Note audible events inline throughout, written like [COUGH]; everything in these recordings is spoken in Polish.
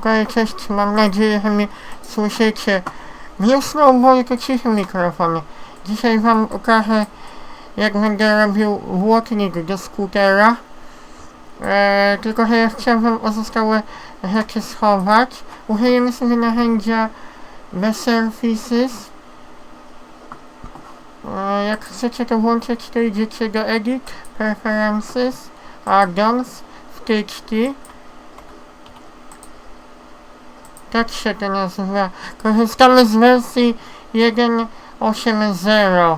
Okej, cześć, mam nadzieję, że mnie słyszycie. Nie Snowball, to cichy mikrofon. Dzisiaj wam pokażę, jak będę robił włóknik do skutera. Eee, tylko, że ja chciałbym pozostałe rzeczy schować. Użyjemy sobie narzędzia The Surfaces. Eee, jak chcecie to włączyć, to idziecie do Edit, Preferences, Add-ons, wtyczki. Tak się to nazywa. Korzystamy z wersji 1.8.0.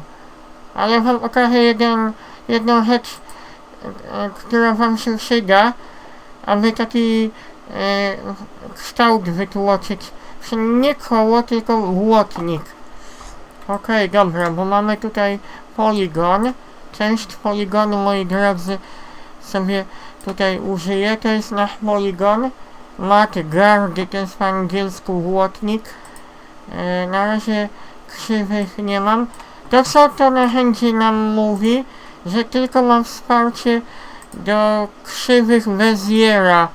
Ale wam pokażę jeden, jedną rzecz, e, która wam się przyda, aby taki e, kształt wytłoczyć. Nie koło, tylko łotnik. Okej, dobra, bo mamy tutaj poligon. Część poligonu, moi drodzy, sobie tutaj użyję. To jest nasz poligon. Mat gardy to jest po angielsku łotnik. E, na razie krzywych nie mam. To co to narzędzie nam mówi, że tylko ma wsparcie do krzywych Beziera.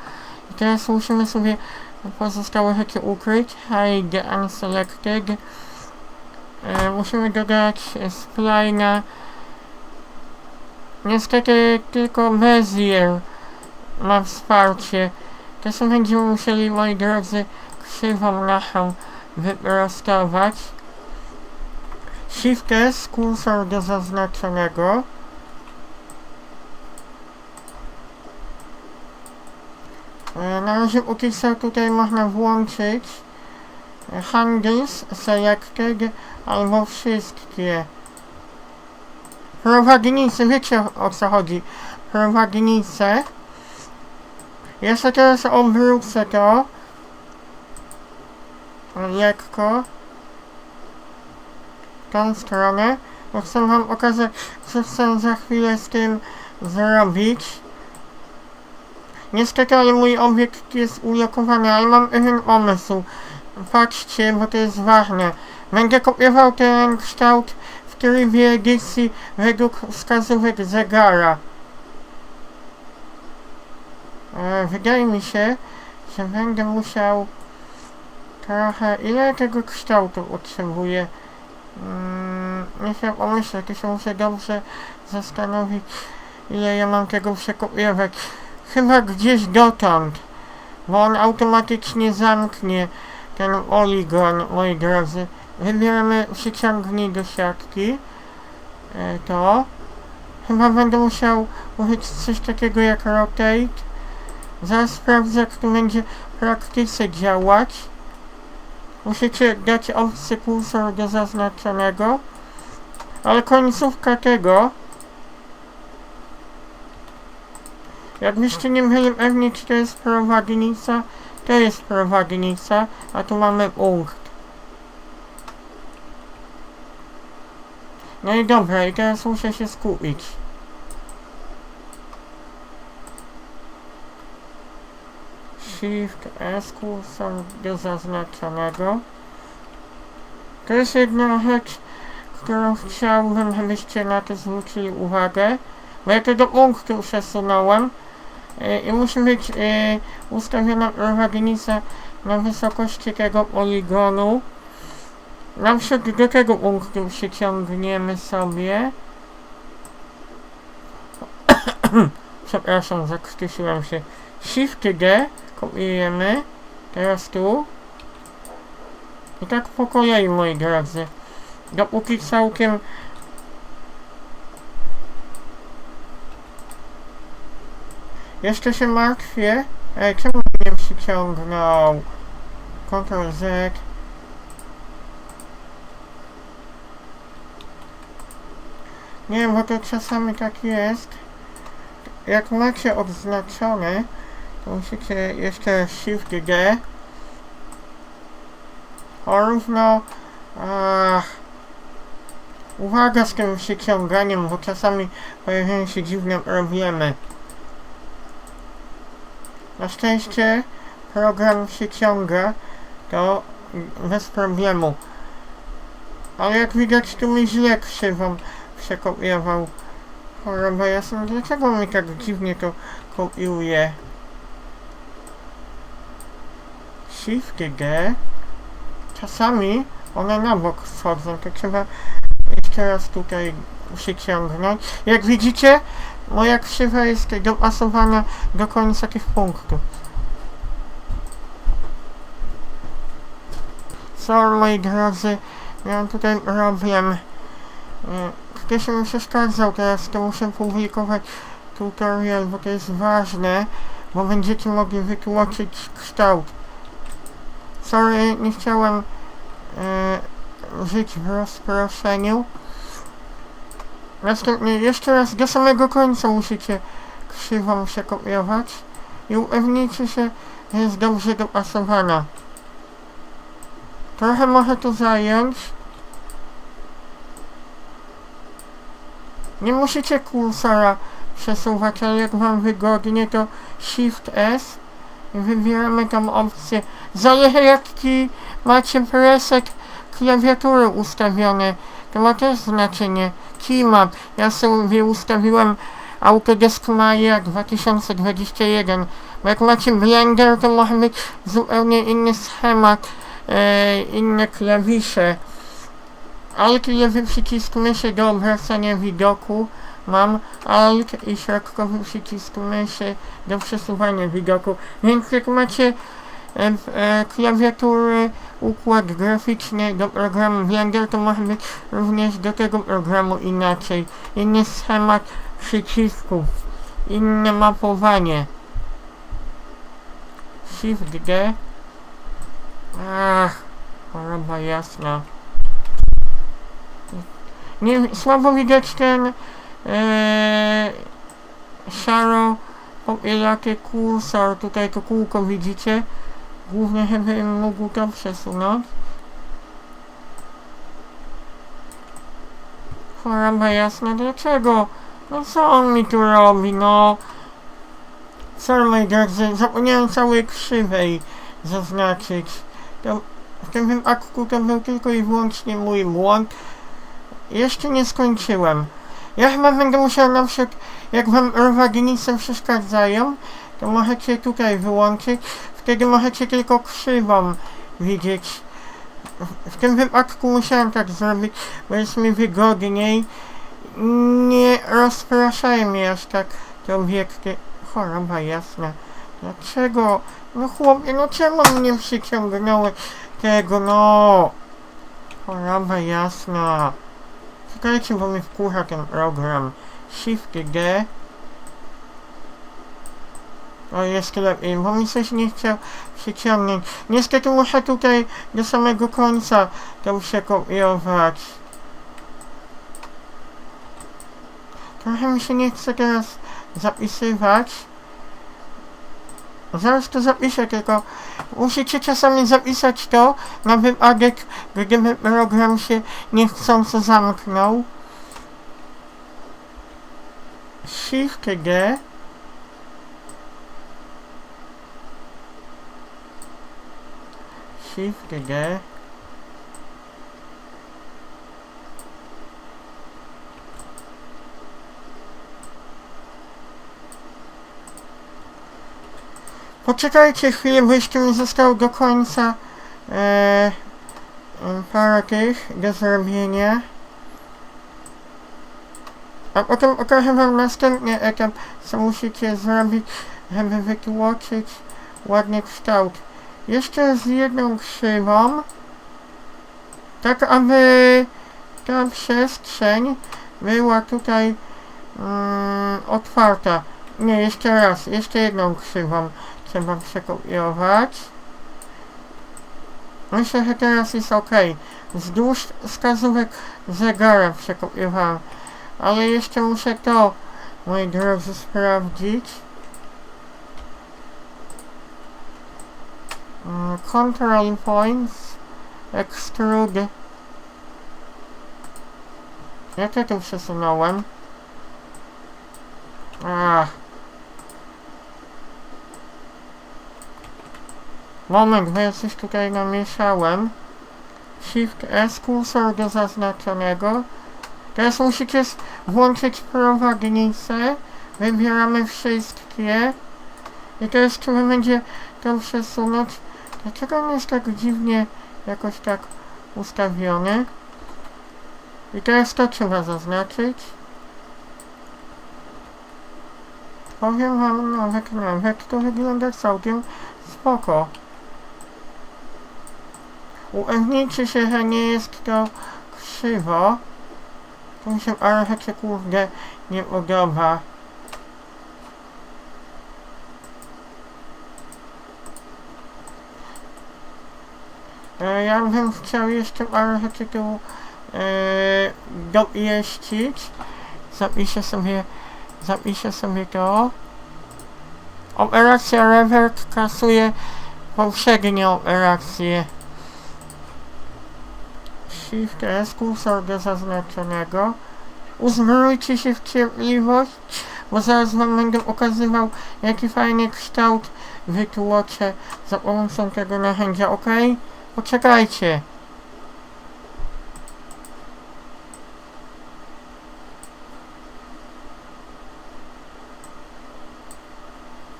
Teraz musimy sobie pozostałe rzeczy ukryć. Hide unselected. E, musimy dodać splina. Niestety tylko Bezier ma wsparcie. To są będziemy musieli, moi drodzy, krzywą naszą wyprostować. Shift S, kursor do zaznaczonego. E, Na razie co tutaj można włączyć e, Handles, Selected albo wszystkie. Prowadnicy, wiecie o co chodzi. Prowadnice. Jeszcze teraz obrócę to. Lekko. Tą stronę. Bo chcę wam pokazać, co chcę za chwilę z tym zrobić. Niestety, ale mój obiekt jest ulokowany, ale mam pewien pomysł. Patrzcie, bo to jest ważne. Będę kopiował ten kształt w trybie edycji według wskazówek zegara. E, wydaje mi się, że będę musiał trochę... Ile tego kształtu potrzebuję? Mm, nie chcę pomyśleć, to muszę dobrze zastanowić, ile ja mam tego przekopiować. Chyba gdzieś dotąd, bo on automatycznie zamknie ten poligon, moi drodzy. Wybieramy przyciągnij do siatki. E, to. Chyba będę musiał użyć coś takiego jak rotate. Zaraz sprawdzę, jak to będzie w praktyce działać. Musicie dać opcję kursor do zaznaczonego. Ale końcówka tego... Jakbyście nie byli pewni, czy to jest prowadnica, to jest prowadnica, a tu mamy punkt. No i dobra, i teraz muszę się skupić. Shift S kursor do zaznaczonego. To jest jedna rzecz, którą chciałbym, żebyście na to zwrócili uwagę. Bo ja to do punktu przesunąłem. E, I musi być e, ustawiona prowadnica na wysokości tego poligonu. Na przykład do tego punktu przyciągniemy sobie. [COUGHS] Przepraszam, zakrztusiłem się. Shift D kopiujemy. Teraz tu. I tak po kolei, moi drodzy. Dopóki całkiem Jeszcze się martwię. Ej, czemu nie przyciągnął? Ctrl Z. Nie wiem, bo to czasami tak jest. Jak macie odznaczone, musicie jeszcze Shift D. O równo... Ach, uwaga z tym przyciąganiem, bo czasami pojawiają się dziwne problemy. Na szczęście program się ciąga, to bez problemu. Ale jak widać tu mi źle krzywą przekopiował. Choroba jasna, dlaczego mi tak dziwnie to kopiuje? Shift G. Czasami one na bok schodzą, to trzeba jeszcze raz tutaj przyciągnąć. Jak widzicie, moja krzywa jest dopasowana do końca tych punktów. Co, moi drodzy, miałem tutaj problem. Ktoś mi przeszkadzał, teraz to muszę publikować tutorial, bo to jest ważne, bo będziecie mogli wytłumaczyć kształt. Sorry, nie chciałem e, żyć w rozproszeniu. Następnie jeszcze raz do samego końca musicie krzywą przekopiować i upewnijcie się, że jest dobrze dopasowana. Trochę może to zająć. Nie musicie kursora przesuwać, ale jak wam wygodnie to Shift S i wybieramy tam opcję. Zależy jaki macie preset klawiatury ustawione. To ma też znaczenie. Keymap. Ja sobie ustawiłem Autodesk Maya 2021. Bo jak macie Blender, to może być zupełnie inny schemat, e, inne klawisze. Alt lewy przycisk myszy do obracania widoku. Mam Alt i środkowy przycisk myszy do przesuwania widoku. Więc jak macie klawiatury, układ graficzny do programu Blender, to może być również do tego programu inaczej. Inny schemat przycisków, inne mapowanie. Shift D. Ach, choroba jasna. Nie, słabo widać ten e, szaro kursor, tutaj to kółko widzicie. Głównie bym mógł to przesunąć. Choroba jasna, dlaczego? No co on mi tu robi, no? Co moi drodzy, zapomniałem całej krzywej zaznaczyć. To w tym wypadku to był tylko i wyłącznie mój błąd. Jeszcze nie skończyłem. Ja chyba będę musiał na przykład, jak wam rowadnice przeszkadzają, to możecie tutaj wyłączyć. Wtedy możecie tylko krzywą widzieć. W- tym wypadku musiałem tak zrobić, bo jest mi wygodniej. Nie rozpraszają mnie aż tak te obiekty. Choroba jasna. Dlaczego? No chłopie, no czemu mnie przyciągnąłeś tego, no? Choroba jasna. Czekajcie, bo mi wkurza ten program. Shift D. O, jest lepiej, bo mi coś nie chciał przyciągnąć. Niestety muszę tutaj do samego końca to przekopiować. Trochę mi się nie chce teraz zapisywać. Zaraz to zapiszę, tylko musicie czasami zapisać to na wypadek, gdyby program się niechcąco zamknął. Shift D. Shift D. Poczekajcie chwilę, bo jeszcze mi zostało do końca e, e, parę tych do zrobienia. A potem pokażę wam następny etap, co musicie zrobić, żeby wytłoczyć ładny kształt. Jeszcze z jedną krzywą, tak aby ta przestrzeń była tutaj mm, otwarta. Nie, jeszcze raz, jeszcze jedną krzywą trzeba przekopiować. Myślę, że teraz jest ok. Wzdłuż wskazówek zegara przekopiowałem. Ale jeszcze muszę to, moi drodzy, sprawdzić. Mm, Control points. Extrude. Ja tu przesunąłem? Ach. Moment, bo ja coś tutaj namieszałem. Shift S, kursor do zaznaczonego. Teraz musicie włączyć prowadnicę. Wybieramy wszystkie. I teraz trzeba będzie to przesunąć Dlaczego on jest tak dziwnie jakoś tak ustawiony? I teraz to trzeba zaznaczyć. Powiem wam nawet, nawet to wygląda całkiem spoko. Upewnijcie się, że nie jest to krzywo. To mi się archecie kurde nie podoba. Ja bym chciał jeszcze archecie tu e, dopieścić. Zapiszę sobie, zapiszę sobie to. Operacja revert kasuje poprzednią operację. Shift S, kursor do zaznaczonego. Uzbrojcie się w cierpliwość, bo zaraz wam będę pokazywał, jaki fajny kształt wytłoczę za pomocą tego narzędzia, ok? Poczekajcie.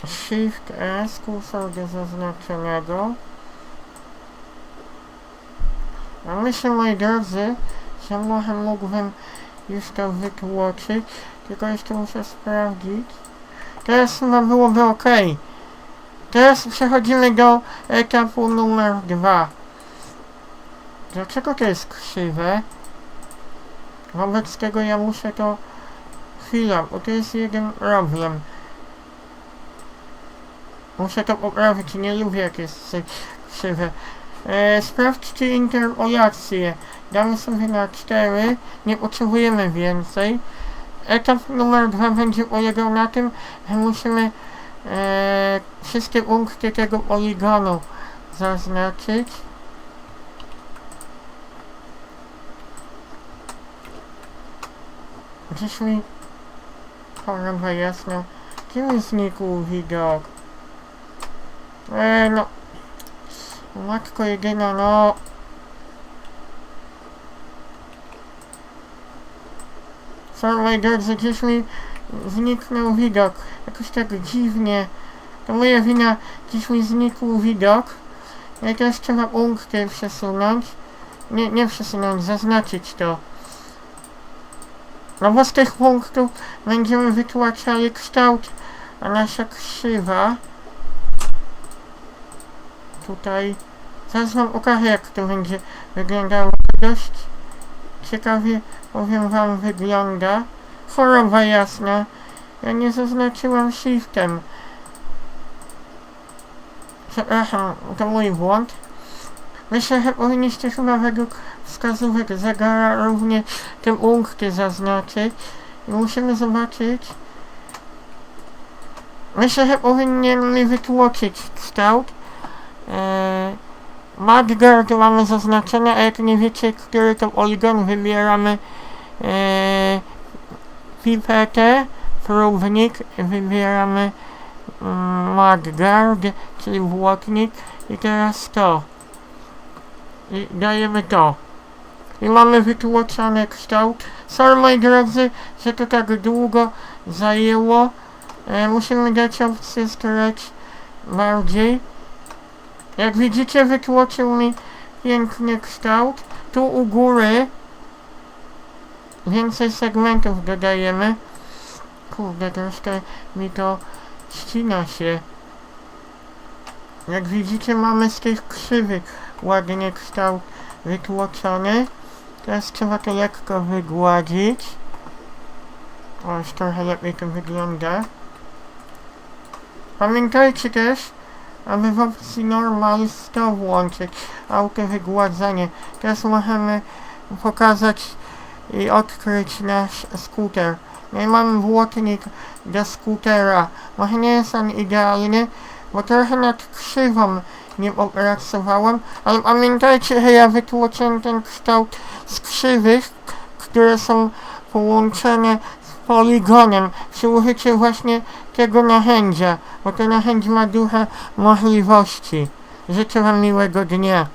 Shift S, kursor do zaznaczonego. A myślę, moi drodzy, że może mógłbym już to wytłoczyć, tylko jeszcze muszę sprawdzić. Teraz chyba byłoby ok. Teraz przechodzimy do etapu numer dwa. Dlaczego to jest krzywe? Wobec tego ja muszę to... Chwila, bo to jest jeden problem. Muszę to poprawić, nie lubię jak jest krzywe. E, sprawdźcie interpolację. Damy sobie na 4. Nie potrzebujemy więcej. Etap numer 2 będzie polegał na tym, że musimy e, wszystkie punkty tego poligonu zaznaczyć. Gdzieś mi choroba jasna. Gdzie mi znikł widok? E, no. Matko jedyna, no. Sorry, moi drodzy, gdzieś mi zniknął widok. Jakoś tak dziwnie. To moja wina, gdzieś mi znikł widok. I teraz trzeba punkty przesunąć. Nie, nie przesunąć, zaznaczyć to. No bo z tych punktów będziemy wytłaczali kształt, a nasza krzywa. Tutaj zaraz wam pokażę jak to będzie wyglądało. Dość ciekawie powiem wam wygląda. Choroba jasna. Ja nie zaznaczyłam shiftem. Przepraszam to mój błąd myślę, że powinniście chyba według wskazówek zegara również te punkty zaznaczyć i musimy zobaczyć. Myślę, że powinien mi wytłoczyć kształt. Eee, Madguard mamy zaznaczone, a jak nie wiecie, który to poligon, wybieramy eee, pipetę, próbnik, wybieramy mm, Madguard, czyli błotnik i teraz to. I dajemy to. I mamy wytłoczony kształt. Sorry moi drodzy, że to tak długo zajęło. E, musimy dać opcję stretch bardziej. Jak widzicie wytłoczył mi piękny kształt. Tu u góry więcej segmentów dodajemy. Kurde, troszkę mi to ścina się. Jak widzicie mamy z tych krzywych ładnie kształt wytłoczony. Teraz trzeba to lekko wygładzić. O, już trochę lepiej to wygląda. Pamiętajcie też, aby w opcji normal 100 włączyć auto wygładzanie. Teraz możemy pokazać i odkryć nasz skuter. No i mamy błotnik do skutera. Może nie jest on idealny, bo trochę nad krzywą nie opracowałem, ale pamiętajcie, że ja wytłoczyłem ten kształt z krzywych, które są połączone z poligonem przy właśnie tego narzędzia, bo to narzędzie ma duże możliwości. Życzę Wam miłego dnia.